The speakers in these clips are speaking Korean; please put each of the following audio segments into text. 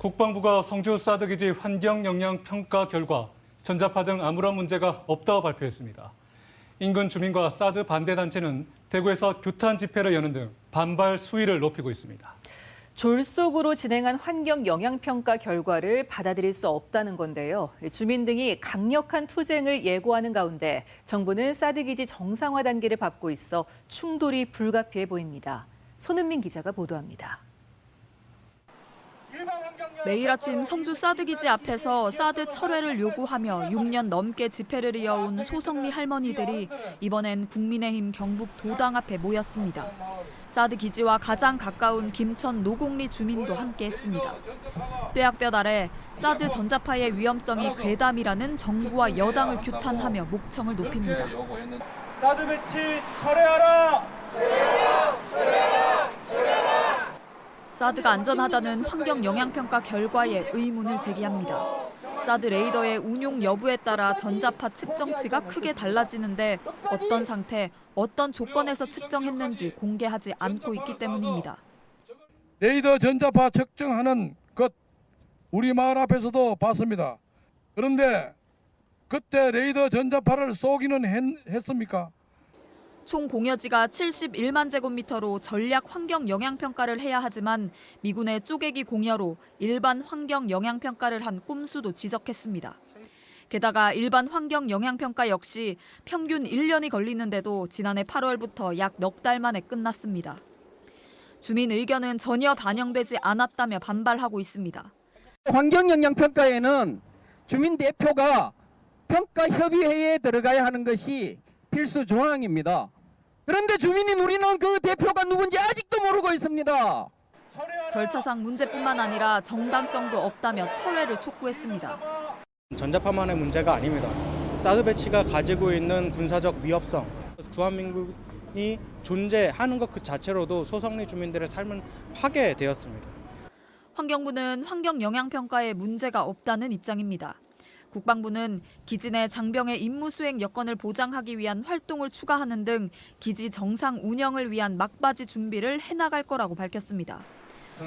국방부가 성주 사드기지 환경 영향 평가 결과 전자파 등 아무런 문제가 없다고 발표했습니다. 인근 주민과 사드 반대 단체는 대구에서 규탄 집회를 여는 등 반발 수위를 높이고 있습니다. 졸속으로 진행한 환경 영향 평가 결과를 받아들일 수 없다는 건데요. 주민 등이 강력한 투쟁을 예고하는 가운데 정부는 사드 기지 정상화 단계를 밟고 있어 충돌이 불가피해 보입니다. 손은민 기자가 보도합니다. 매일 아침 성주 사드 기지 앞에서 사드 철회를 요구하며 6년 넘게 집회를 이어온 소성리 할머니들이 이번엔 국민의힘 경북 도당 앞에 모였습니다. 사드 기지와 가장 가까운 김천 노곡리 주민도 함께했습니다. 뙤약볕 아래 사드 전자파의 위험성이 괴담이라는 정부와 여당을 규탄하며 목청을 높입니다. 사드 배치 철회하라! 사드가 안전하다는 환경 영향 평가 결과에 의문을 제기합니다. 사드 레이더의 운용 여부에 따라 전자파 측정치가 크게 달라지는데 어떤 상태, 어떤 조건에서 측정했는지 공개하지 않고 있기 때문입니다. 레이더 전자파 측정하는 것 우리 마을 앞에서도 봤습니다. 그런데 그때 레이더 전자파를 쏘기는 했, 했습니까? 총 공여지가 71만 제곱미터로 전략 환경 영향 평가를 해야 하지만 미군의 쪼개기 공여로 일반 환경 영향 평가를 한 꼼수도 지적했습니다. 게다가 일반 환경 영향 평가 역시 평균 1년이 걸리는데도 지난해 8월부터 약 넉 달 만에 끝났습니다. 주민 의견은 전혀 반영되지 않았다며 반발하고 있습니다. 환경 영향 평가에는 주민 대표가 평가 협의회에 들어가야 하는 것이 필수 조항입니다. 그런데 주민인 우리는 그 대표가 누군지 아직도 모르고 있습니다. 절차상 문제뿐만 아니라 정당성도 없다며 철회를 촉구했습니다. 전자파만의 문제가 아닙니다. 사드 배치가 가지고 있는 군사적 위협성, 주한민국이 존재하는 것 그 자체로도 소성리 주민들의 삶을 파괴되었습니다. 환경부는 환경 영향 평가에 문제가 없다는 입장입니다. 국방부는 기지 내 장병의 임무 수행 여건을 보장하기 위한 활동을 추가하는 등 기지 정상 운영을 위한 막바지 준비를 해나갈 거라고 밝혔습니다.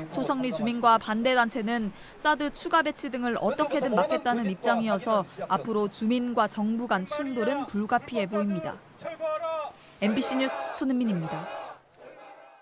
소성리 주민과 반대 단체는 사드 추가 배치 등을 어떻게든 막겠다는 입장이어서 앞으로 주민과 정부 간 충돌은 불가피해 보입니다. MBC 뉴스 손은민입니다.